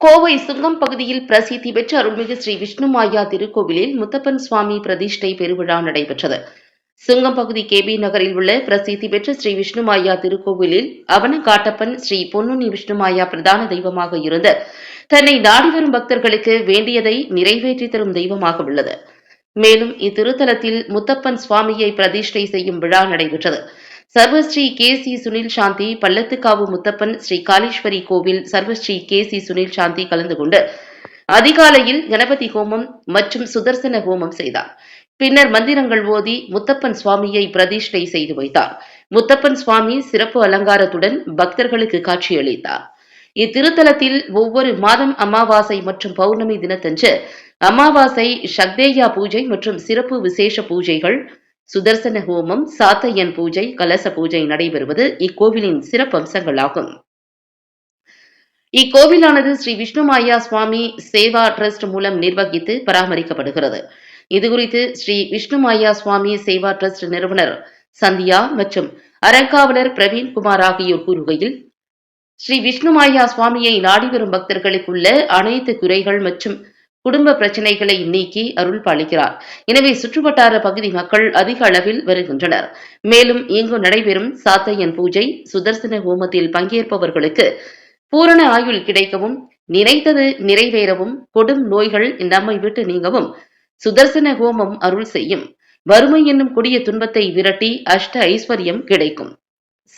கோவை சுங்கம் பகுதியில் பிரசித்தி பெற்ற அருள்மிகு ஸ்ரீ விஷ்ணுமாயா திருக்கோவிலில் முத்தப்பன் சுவாமி பிரதிஷ்டை பெருவிழா நடைபெற்றது. சுங்கம் பகுதி கேபி நகரில் உள்ள பிரசித்தி பெற்ற ஸ்ரீ விஷ்ணுமாயா திருக்கோவிலில் அவனங்காட்டப்பன் ஸ்ரீ பொன்னுனி விஷ்ணுமாயா பிரதான தெய்வமாக இருந்து தன்னை நாடி வரும் பக்தர்களுக்கு வேண்டியதை நிறைவேற்றி தரும் தெய்வமாக உள்ளது. மேலும் இத்திருத்தலத்தில் முத்தப்பன் சுவாமியை பிரதிஷ்டை செய்யும் விழா நடைபெற்றது. சர்வஸ்ரீ கே சி சுனில் சாந்தி பள்ளத்துக்காவு முத்தப்பன் ஸ்ரீ காளீஸ்வரி கோவில் சர்வஸ்ரீ கே சி சுனில் சாந்தி கலந்து கொண்டு அதிகாலையில் கணபதி ஹோமம் மற்றும் சுதர்சன ஹோமம் செய்தார். பின்னர் மந்திரங்கள் ஓதி முத்தப்பன் சுவாமியை பிரதிஷ்டை செய்து வைத்தார். முத்தப்பன் சுவாமி சிறப்பு அலங்காரத்துடன் பக்தர்களுக்கு காட்சியளித்தார். இத்திருத்தலத்தில் ஒவ்வொரு மாதம் அமாவாசை மற்றும் பௌர்ணமி தினத்தன்று அமாவாசை சக்தேயா பூஜை மற்றும் சிறப்பு விசேஷ பூஜைகள் சுதர்சன ஹோமம் சாத்தையன் பூஜை கலச பூஜை நடைபெறுவது இக்கோவிலின் சிறப்பம்சங்களாகும். இக்கோவிலானது ஸ்ரீ விஷ்ணுமாயா சுவாமி சேவா டிரஸ்ட் மூலம் நிர்வகித்து பராமரிக்கப்படுகிறது. இதுகுறித்து ஸ்ரீ விஷ்ணுமாயா சுவாமி சேவா ட்ரஸ்ட் நிறுவனர் சந்தியா மற்றும் அறங்காவலர் பிரவீன்குமார் ஆகியோர் கூறுகையில் ஸ்ரீ விஷ்ணுமாயா சுவாமியை நாடி வரும் பக்தர்களுக்குள்ள அனைத்து குறைகள் மற்றும் குடும்ப பிரச்சனைகளை நீக்கி அருள் பாலிக்கிறார் எனவே சுற்றுவட்டார பகுதி மக்கள் அதிக அளவில் வருகின்றனர். மேலும் இங்கு நடைபெறும் சாத்தையன் பூஜை சுதர்சன ஹோமத்தில் பங்கேற்பவர்களுக்கு பூரண ஆயுள் கிடைக்கவும் நினைத்தது நிறைவேறவும் கொடும் நோய்கள் நம்மை விட்டு நீங்கவும் சுதர்சன ஹோமம் அருள் செய்யும். வறுமை என்னும் கொடிய துன்பத்தை விரட்டி அஷ்ட ஐஸ்வர்யம் கிடைக்கும்.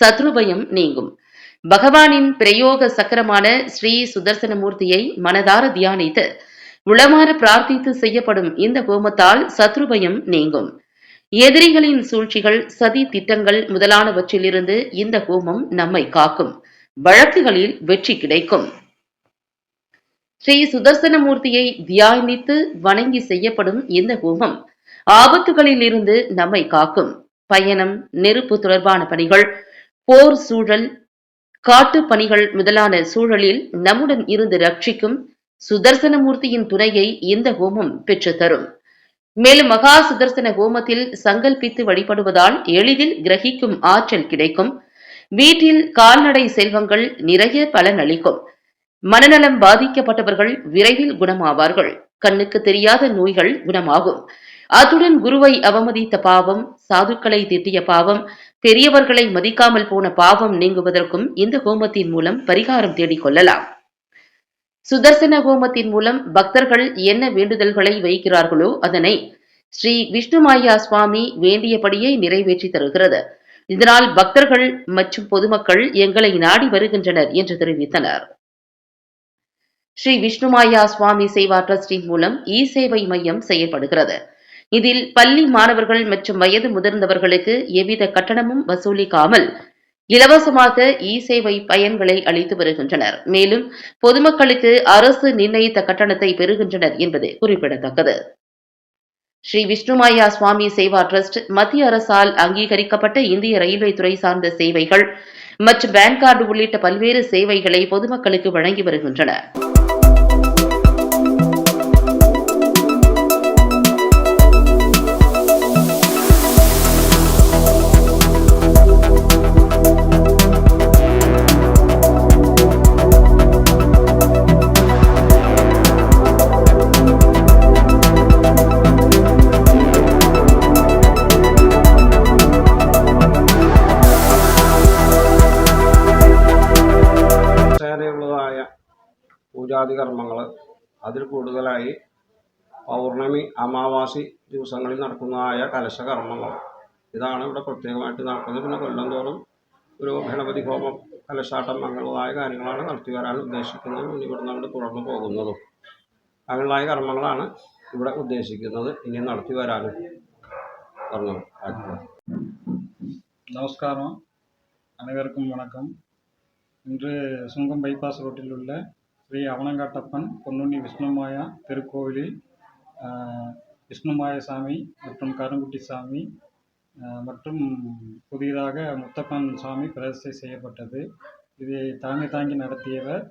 சத்ருபயம் நீங்கும். பகவானின் பிரயோக சக்கரமான ஸ்ரீ சுதர்சனமூர்த்தியை மனதார தியானித்து உளமாற பிரார்த்தித்து செய்யப்படும் இந்த ஹோமத்தால் சத்ருபயம் நீங்கும். எதிரிகளின் சூழ்ச்சிகள் சதி திட்டங்கள் முதலானவற்றிலிருந்து இந்த ஹோமம் நம்மை காக்கும். வழக்குகளில் வெற்றி கிடைக்கும். ஸ்ரீ சுதர்சனமூர்த்தியை தியானித்து வணங்கி செய்யப்படும் இந்த ஹோமம் ஆபத்துகளில் இருந்து நம்மை காக்கும். பயணம் நெருப்பு தொடர்பான பணிகள் போர் சூழல் காட்டு பணிகள் முதலான சூழலில் நம்முடன் இருந்து ரட்சிக்கும் சுதர்சனமூர்த்தியின் துணையை இந்த ஹோமம் பெற்றுத்தரும். மேலும் மகா சுதர்சன ஹோமத்தில் சங்கல்பித்து வழிபடுவதால் எளிதில் கிரகிக்கும் ஆற்றல் கிடைக்கும். வீட்டில் கால்நடை செல்வங்கள் நிறைய பலனளிக்கும் மனநலம் பாதிக்கப்பட்டவர்கள் விரைவில் குணமாவார்கள். கண்ணுக்கு தெரியாத நோய்கள் குணமாகும். அத்துடன் குருவை அவமதித்த பாவம் சாதுக்களை திட்டிய பாவம் பெரியவர்களை மதிக்காமல் போன பாவம் நீங்குவதற்கும் இந்த ஹோமத்தின் மூலம் பரிகாரம் தேடிக் கொள்ளலாம். சுதர்சன ஹோமத்தின் மூலம் பக்தர்கள் என்ன வேண்டுதல்களை வைக்கிறார்களோ அதனை ஸ்ரீ விஷ்ணுமாயா சுவாமி வேண்டியபடியே நிறைவேற்றி தருகிறது. இதனால் பக்தர்கள் மற்றும் பொதுமக்கள் எங்களை நாடி வருகின்றனர் என்று தெரிவித்தனர். ஸ்ரீ விஷ்ணுமாயா சுவாமி சேவா ட்ரஸ்டின் மூலம் இ சேவை மையம் செயல்படுகிறது இதில் பள்ளி மாணவர்கள் மற்றும் வயது முதிர்ந்தவர்களுக்கு எவ்வித கட்டணமும் வசூலிக்காமல் இலவசமாக இ சேவை பயன்களை அளித்து வருகின்றனர். மேலும் பொதுமக்களுக்கு அரசு நிர்ணயித்த கட்டணத்தை பெறுகின்றனர் என்பது குறிப்பிடத்தக்கது. ஸ்ரீ விஷ்ணுமாயா சுவாமி சேவா ட்ரஸ்ட் மத்திய அரசால் அங்கீகரிக்கப்பட்ட இந்திய ரயில்வே துறை சார்ந்த சேவைகள் மற்றும் பேன் கார்டு உள்ளிட்ட பல்வேறு சேவைகளை பொதுமக்களுக்கு வழங்கி வருகின்றன. പൂജാതി കർമ്മങ്ങൾ അതിൽ കൂടുതലായി പൗർണമി അമാവാസി ദിവസങ്ങളിൽ നടക്കുന്നതായ കലശ കർമ്മങ്ങൾ ഇതാണ് ഇവിടെ പ്രത്യേകമായിട്ട് നടക്കുന്നത് പിന്നെ കൊല്ലം തോറും ഒരു ഗണപതി ഹോമം കലശാട്ടം അങ്ങനെയുള്ളതായ കാര്യങ്ങളാണ് നടത്തി വരാൻ ഉദ്ദേശിക്കുന്നത് ഇനി ഇവിടെ നമ്മൾ തുടർന്ന് പോകുന്നതും അങ്ങനെയുള്ളതായ കർമ്മങ്ങളാണ് ഇവിടെ ഉദ്ദേശിക്കുന്നത് ഇനി നടത്തി വരാൻ പറഞ്ഞു நமஸ்காரம் அனைவருக்கும் வணக்கம் இன்று சுங்கம் பைபாஸ் ரோட்டில் உள்ள ஸ்ரீ அவனங்காட்டப்பன் பொன்னுண்ணி விஷ்ணுமாயா திருக்கோவிலில் விஷ்ணுமாய சாமி மற்றும் கருங்குட்டி சாமி மற்றும் புதிதாக முத்தப்பன் சாமி பிரதிஷ்டை செய்யப்பட்டது. இதை தாங்கி தாங்கி நடத்தியவர்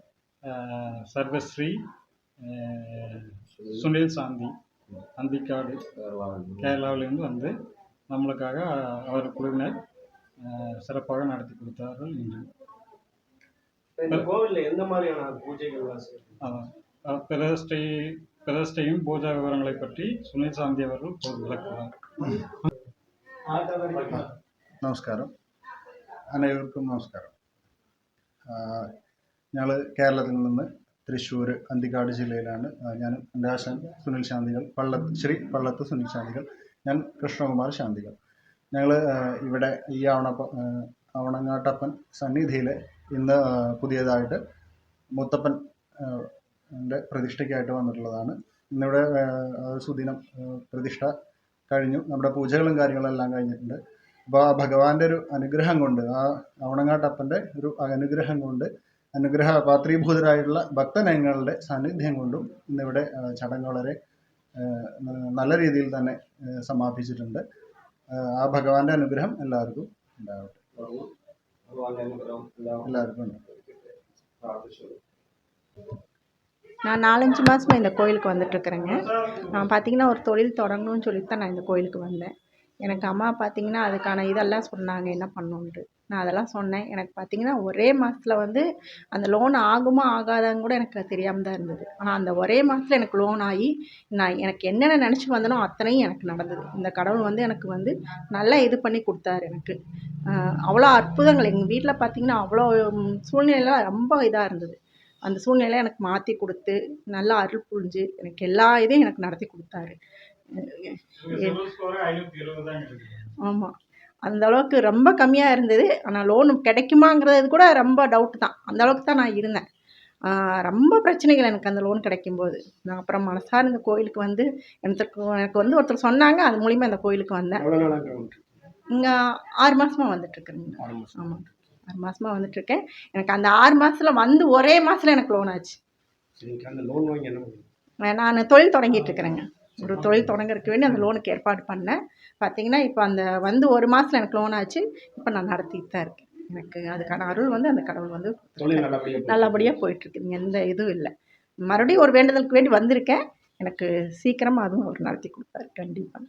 சர்வஸ்ரீ சுனில் சாந்தி. அந்திக்காடு கேரளாவிலிருந்து வந்து நம்மளுக்காக அவர் குழுவினர் சிறப்பாக நடத்தி கொடுத்தார்கள் இன்று. இந்த கோவில்ல எந்த மாதிரியான பூஜைகள்லாம் செய்யணும் அதான் அஹ் பிரதிஷ்டை பிரதிஷ்டையும் பூஜா விவரங்களை பற்றி சுனில் சாந்தி அவர்கள் இப்போது விளக்குவார் നമസ്കാരം അനേവർക്കും നമസ്കാരം ഞങ്ങൾ കേരളത്തിൽ നിന്ന് തൃശ്ശൂർ അന്തിക്കാട് ജില്ലയിലാണ് ആ, ഞാൻ എൻ്റെ ആശാൻ സുനിൽ ശാന്തികൾ പള്ളത്ത് ശ്രീ പള്ളത്ത് സുനിൽ ശാന്തികൾ ഞാൻ കൃഷ്ണകുമാർ ശാന്തികൾ ഞങ്ങൾ ഇവിടെ ഈ ആവണപ്പ ആ, ആവണങ്ങാട്ടപ്പൻ സന്നിധിയിൽ ഇന്ന് പുതിയതായിട്ട് മുത്തപ്പൻ പ്രതിഷ്ഠയ്ക്കായിട്ട് വന്നിട്ടുള്ളതാണ്. ഇന്നിവിടെ സുദിനം പ്രതിഷ്ഠ കഴിഞ്ഞു. നമ്മുടെ പൂജകളും കാര്യങ്ങളെല്ലാം കഴിഞ്ഞിട്ടുണ്ട്. അപ്പോൾ ആ ഭഗവാന്റെ ഒരു അനുഗ്രഹം കൊണ്ട് ആ അവണങ്ങാട്ടപ്പന്റെ ഒരു അനുഗ്രഹം കൊണ്ട് അനുഗ്രഹ പാത്രീഭൂതരായിട്ടുള്ള ഭക്തനങ്ങളുടെ സാന്നിധ്യം കൊണ്ടും ഇന്നിവിടെ ചടങ്ങ് വളരെ നല്ല രീതിയിൽ തന്നെ സമാപിച്ചിട്ടുണ്ട്. ആ ഭഗവാന്റെ അനുഗ്രഹം എല്ലാവർക്കും ഉണ്ടാവട്ടെ. நான் நாலஞ்சு மாதமா இந்த கோயிலுக்கு வந்துட்டுருக்குறேங்க. நான் பார்த்தீங்கன்னா ஒரு தொழில் தொடங்கணும்னு சொல்லிட்டு தான் நான் இந்த கோயிலுக்கு வந்தேன். எனக்கு அம்மா பார்த்தீங்கன்னா அதுக்கான இதெல்லாம் சொன்னாங்க என்ன பண்ணணுன்ட்டு நான் அதெல்லாம் சொன்னேன். எனக்கு பார்த்தீங்கன்னா ஒரே மாதத்துல வந்து அந்த லோன் ஆகுமா ஆகாதான்னு கூட எனக்கு தெரியாமல் தான் இருந்தது. ஆனால் அந்த ஒரே மாதத்துல எனக்கு லோன் ஆகி நான் எனக்கு என்னென்ன நினச்சி வந்தனோ அத்தனையும் எனக்கு நடந்தது. இந்த கடவுள் வந்து எனக்கு வந்து நல்லா இது பண்ணி கொடுத்தாரு எனக்கு. அவ்வளோ அற்புதங்கள். எங்கள் வீட்டில் பார்த்தீங்கன்னா அவ்வளோ சூழ்நிலையெல்லாம் சூழ்நிலைலாம் ரொம்ப இதாக இருந்தது. அந்த சூழ்நிலையை எனக்கு மாற்றி கொடுத்து நல்லா அருள் புரிஞ்சு எனக்கு எல்லா இதையும் எனக்கு நடத்தி கொடுத்தாரு. ஆமாம் அந்த அளவுக்கு ரொம்ப கம்மியாக இருந்தது. ஆனால் லோன் கிடைக்குமாங்கிறது கூட ரொம்ப டவுட் தான். அந்த அளவுக்கு தான் நான் இருந்தேன். ரொம்ப பிரச்சனைகள் எனக்கு அந்த லோன் கிடைக்கும்போது. நான் அப்புறம் மனசார இந்த கோயிலுக்கு வந்து எனக்கு எனக்கு வந்து ஒருத்தர் சொன்னாங்க அது மூலிமா இந்த கோயிலுக்கு வந்தேன். இங்கே ஆறு மாதமாக வந்துட்டுருக்குறேங்க ஆமாம் ஆறு மாதமாக வந்துட்டுருக்கேன் எனக்கு அந்த ஆறு மாதத்தில் வந்து ஒரே மாதத்தில் எனக்கு லோன் ஆச்சு. அந்த நான் தொழில் தொடங்கிட்டு இருக்கிறேங்க. ஒரு தொழில் தொடங்குறதுக்கு வேண்டி அந்த லோனுக்கு ஏற்பாடு பண்ணேன். பார்த்தீங்கன்னா இப்போ அந்த வந்து ஒரு மாதத்தில் எனக்கு லோன் ஆச்சு. இப்போ நான் நடத்திட்டு தான் இருக்கேன். எனக்கு அதுக்கான அருள் வந்து அந்த கடவுள் வந்து நல்லபடியாக போயிட்டுருக்குதுங்க எந்த இதுவும் இல்லை. மறுபடியும் ஒரு வேண்டுதலுக்கு வேண்டி வந்திருக்கேன். எனக்கு சீக்கிரமாக அதுவும் அவர் நடத்தி கொடுப்பாரு. கண்டிப்பாக